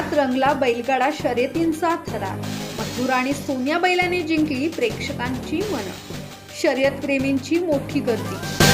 रंगला बैलगाडा शर्यतींचा थरार. मथुर आणि सोन्या बैलाने जिंकली प्रेक्षकांची मनं. शर्यतप्रेमींची मोठी गर्दी.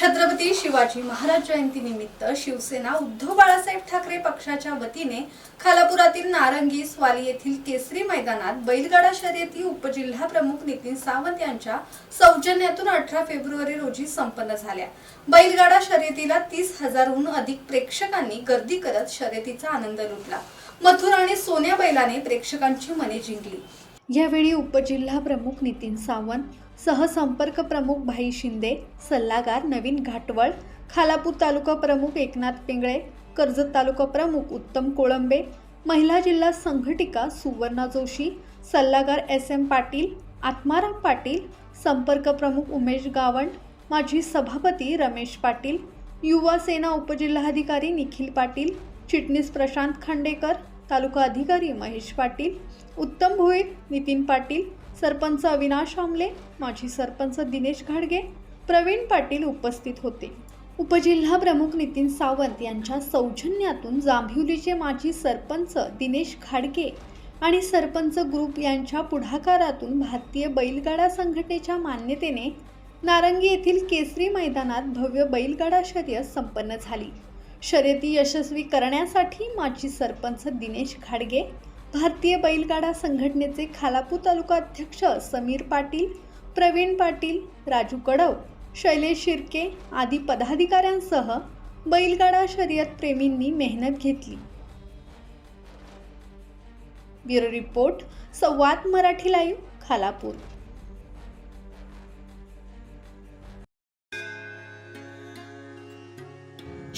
छत्रपती शिवाजी महाराज जयंती निमित्त शिवसेना उद्धव बाळासाहेब ठाकरे पक्षाच्या वतीने खालापुरातील नारंगी स्वाली येथील केसरी मैदानात बैलगाडा शर्यती उपजिल्हा प्रमुख नितीन सावंत यांच्या सौजन्यातून अठरा फेब्रुवारी रोजी संपन्न झाल्या. बैलगाडा शर्यतीला तीस हजारहून अधिक प्रेक्षकांनी गर्दी करत शर्यतीचा आनंद लुटला. मथुर आणि सोन्या बैलाने प्रेक्षकांची मने जिंकली. यावेळी उपजिल्हा प्रमुख नितीन सावंत सहसंपर्क प्रमुख भाई शिंदे सल्लागार नवीन घाटवळ खालापूर तालुका प्रमुख एकनाथ पिंगळे कर्जत तालुका प्रमुख उत्तम कोळंबे महिला जिल्हा संघटिका सुवर्णा जोशी सल्लागार एस एम पाटील आत्माराम पाटील संपर्क प्रमुख उमेश गावंड माजी सभापती रमेश पाटील युवा सेना उपजिल्हाधिकारी निखिल पाटील चिटणीस प्रशांत खांडेकर तालुका अधिकारी महेश पाटील उत्तम भोईर नितीन पाटील सरपंच अविनाश आमले माजी सरपंच दिनेश घाडगे प्रवीण पाटील उपस्थित होते. उपजिल्हा प्रमुख नितीन सावंत यांच्या सौजन्यातून जांभिवलीचे माजी सरपंच दिनेश घाडगे आणि सरपंच ग्रुप यांच्या पुढाकारातून भारतीय बैलगाडा संघटनेच्या मान्यतेने नारंगी येथील केसरी मैदानात भव्य बैलगाडा शर्यत संपन्न झाली. शर्यती यशस्वी करण्यासाठी माजी सरपंच दिनेश खाडगे भारतीय बैलगाडा संघटनेचे खालापूर तालुका अध्यक्ष समीर पाटील प्रवीण पाटील राजू कडव शैलेश शिर्के आदी पदाधिकाऱ्यांसह बैलगाडा शर्यत प्रेमींनी मेहनत घेतली. Bureau report Samvad Marathi live Khalapur.